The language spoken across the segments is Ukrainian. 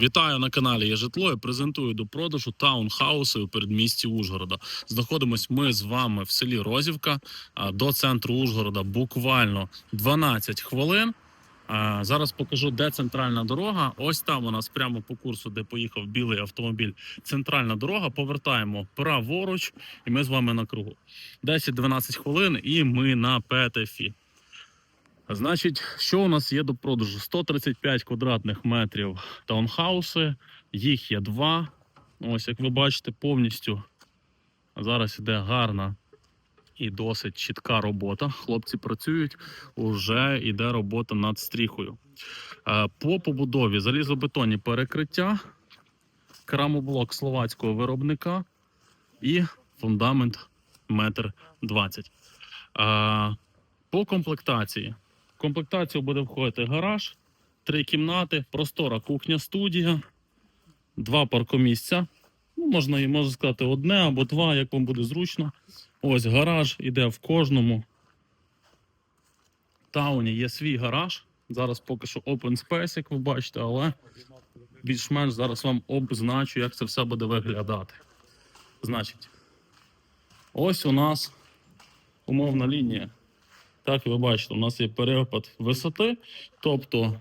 Вітаю на каналі «Є житло» і презентую до продажу таунхауси у передмісті Ужгорода. Знаходимось ми з вами в селі Розівка до центру Ужгорода буквально 12 хвилин. Зараз покажу, де центральна дорога. Ось там у нас прямо по курсу, де поїхав білий автомобіль. Центральна дорога. Повертаємо праворуч, і ми з вами на кругу. 10-12 хвилин, і ми на ПТФі. Значить, що у нас є до продажу? 135 квадратних метрів таунхауси, їх є два. Ось, як ви бачите, повністю зараз іде гарна і досить чітка робота. Хлопці працюють, уже йде робота над стріхою. Е, По побудові залізобетонні перекриття, керамоблок словацького виробника і фундамент метр двадцять. Е, По комплектації. В комплектацію буде входити гараж, три кімнати, простора кухня, студія, два паркомісця. Ну, можна можна сказати одне або два, як вам буде зручно. Ось гараж іде в кожному тауні є свій гараж. Зараз поки що open space, як ви бачите, але більш-менш зараз вам обзначу, як це все буде виглядати. Значить, ось у нас умовна лінія. Так, ви бачите, у нас є перепад висоти, тобто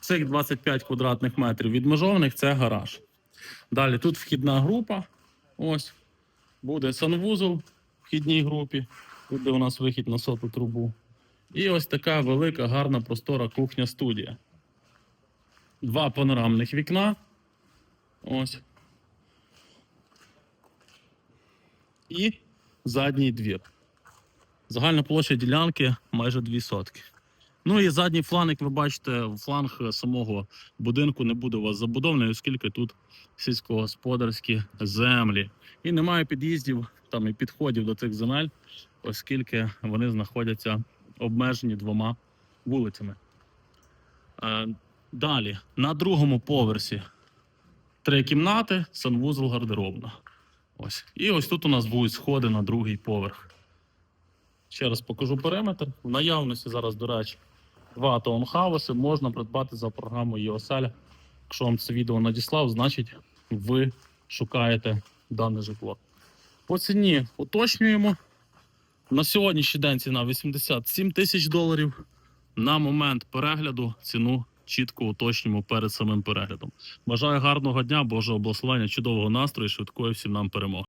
цих 25 квадратних метрів відмежованих це гараж. Далі тут вхідна група. Ось буде санвузол в вхідній групі, тут де у нас вихід на соту трубу. І ось така велика, гарна простора кухня-студія. Два панорамних вікна. Ось. І задній двір. Загальна площа ділянки майже 2 сотки. Ну і задній фланг, як ви бачите, фланг самого будинку не буде у вас забудований, оскільки тут сільськогосподарські землі. І немає під'їздів там і підходів до цих земель, оскільки вони знаходяться обмежені двома вулицями. Е, Далі, на другому поверсі три кімнати, санвузол гардеробна. Ось. І ось тут у нас будуть сходи на другий поверх. Ще раз покажу периметр. В наявності зараз, до речі, два таунхауси можна придбати за програмою ЄОСЕЛь. Якщо вам це відео надіслав, значить ви шукаєте дане житло. По ціні уточнюємо. На сьогоднішній день ціна 87 тисяч доларів. На момент перегляду ціну чітко уточнюємо перед самим переглядом. Бажаю гарного дня, Божого благословення, чудового настрою, швидкої всім нам перемоги.